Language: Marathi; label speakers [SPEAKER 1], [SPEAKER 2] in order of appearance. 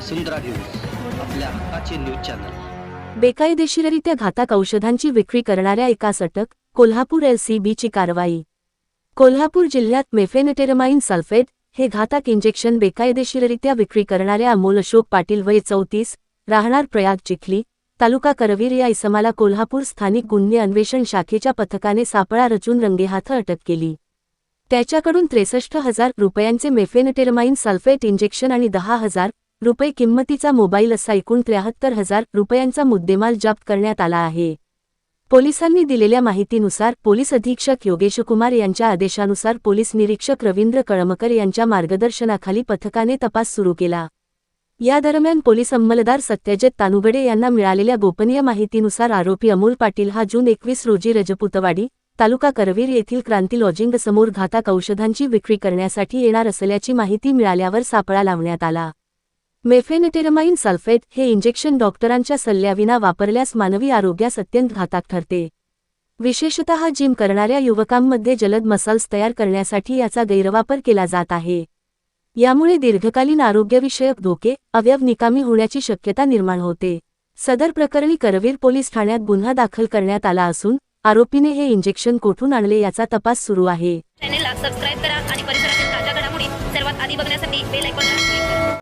[SPEAKER 1] वसुंधरा न्यूज आपल्या हक्काचे न्यूज चॅनल.
[SPEAKER 2] बेकायदेशीररित्या घातक औषधांची विक्री करणाऱ्या एकास अटक कोल्हापूर एलसीबीची कारवाई. कोल्हापूर जिल्ह्यात मेफेनटेरमाइन सल्फेट हे घातक इंजेक्शन बेकायदेशीररित्या विक्री करणाऱ्या अमोल अशोक पाटील वय चौतीस राहणार प्रयाग चिखली तालुका करवीर या इसमाला कोल्हापूर स्थानिक गुन्हे अन्वेषण शाखेच्या पथकाने सापळा रचून रंगेहाथ अटक केली. त्याच्याकडून त्रेसष्ट हजार रुपयांचे मेफेनटेरमाइन सल्फेट इंजेक्शन आणि दहा हजार रुपये किंमतीचा मोबाईल असा एकूण त्र्याहत्तर हजार रुपयांचा मुद्देमाल जप्त करण्यात आला आहे. पोलिसांनी दिलेल्या माहितीनुसार पोलीस अधीक्षक योगेशकुमार यांच्या आदेशानुसार पोलीस निरीक्षक रवींद्र कळमकर यांच्या मार्गदर्शनाखाली पथकाने तपास सुरू केला. या दरम्यान पोलीस अंमलदार सत्यजित तानुगडे यांना मिळालेल्या गोपनीय माहितीनुसार आरोपी अमोल पाटील हा जून एकवीस रोजी रजपुतवाडी तालुका करवीर येथील क्रांती लॉजिंग समोर घातक औषधांची विक्री करण्यासाठी येणार असल्याची माहिती मिळाल्यावर सापळा लावण्यात आला. मेफेनेटेरमाइन सल्फेट हे इंजेक्शन डॉक्टरांच्या सल्ल्याविना वापरल्यास मानवी आरोग्यास अत्यंत घातक ठरते. विशेषतः जिम करणाऱ्या युवकांमध्ये जलद मसल्स तयार करण्यासाठी याचा गैरवापर केला जात आहे. यामुळे दीर्घकालीन आरोग्यविषयक धोके अवयव निकामी होण्याची शक्यता निर्माण होते. सदर प्रकरणी करवीर पोलीस ठाण्यात गुन्हा दाखल करण्यात आला असून आरोपीने हे इंजेक्शन कोठून आणले याचा तपास सुरू आहे.
[SPEAKER 3] चॅनेलला सबस्क्राईब करा आणि परिसरातील ताज्या घडामोडी सर्वात आधी बघण्यासाठी बेल आयकॉन